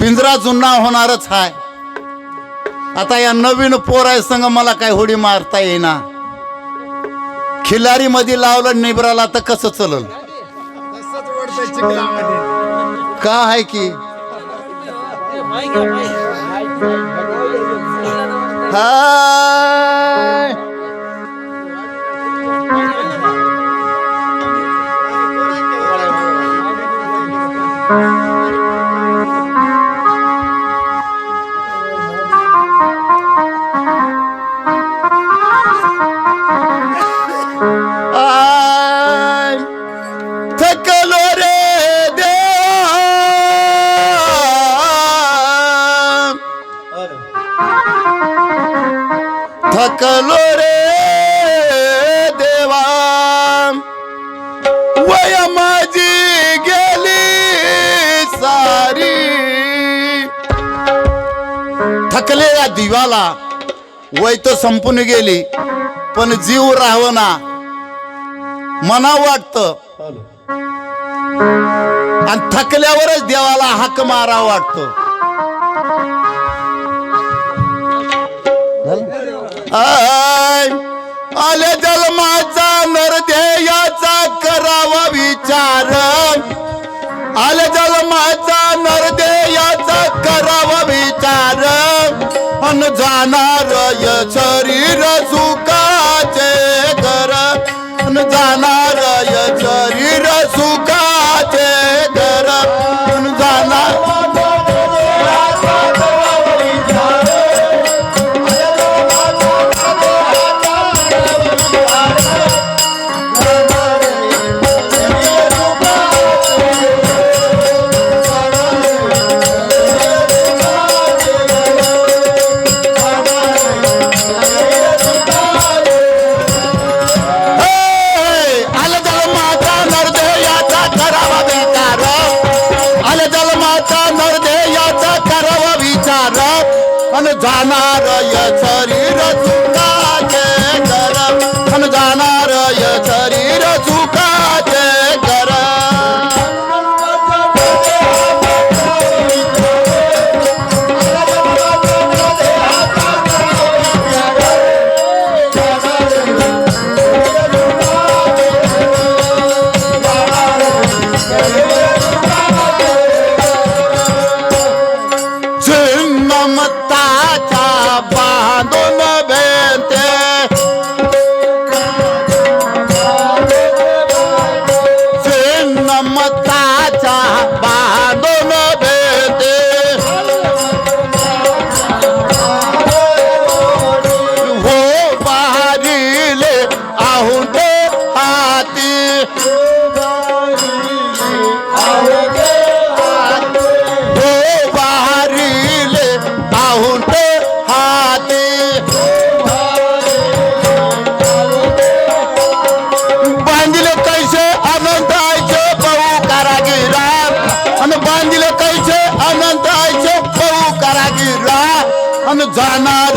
पिंजरा जुना होणारच हाय. आता या नवीन पोराय संग मला काय होडी मारता येईना. खिलारी मध्ये लावलं निबराला तर कसं चलल? का आहे की? हाय. you. थकलेल्या दिवाला. वय तर संपून गेली पण जीव राहवना. मना वाटत. आणि थकल्यावरच देवाला हाक मारा वाटतो. आले जन्माचा नरदेयाचा करावा विचार. आले जन्माचा अन जाणार शरीर सुख अन जाणार आणि जाणार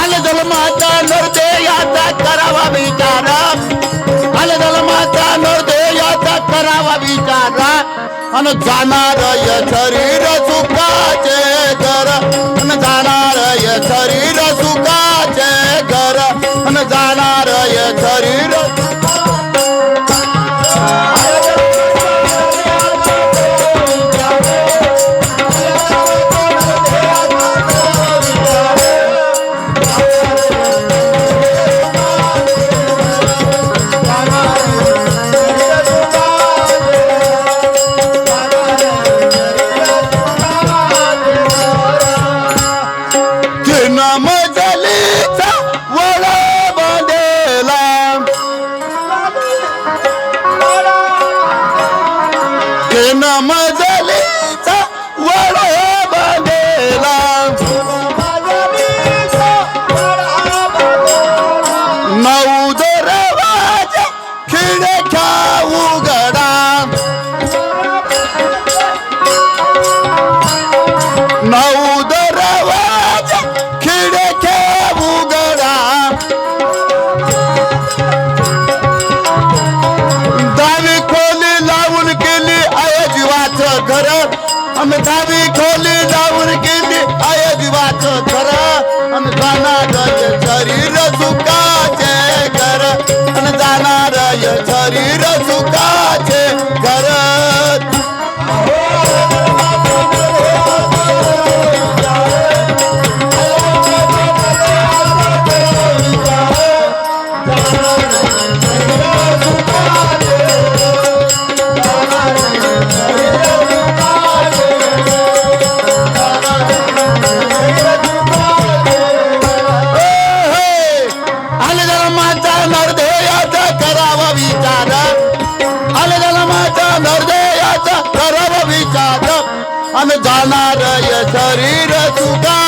आलं जन्माचा नरदेयाचा करावा विचारा. विचार आलं जन्माचा नरदेयाचा करावा विचारा. अन जाणार य शरीर सुखाचे. के नमद जाणार शरीर तुका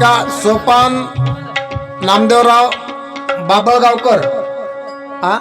गायिका सोपान नामदेवराव बाबळगावकर? हा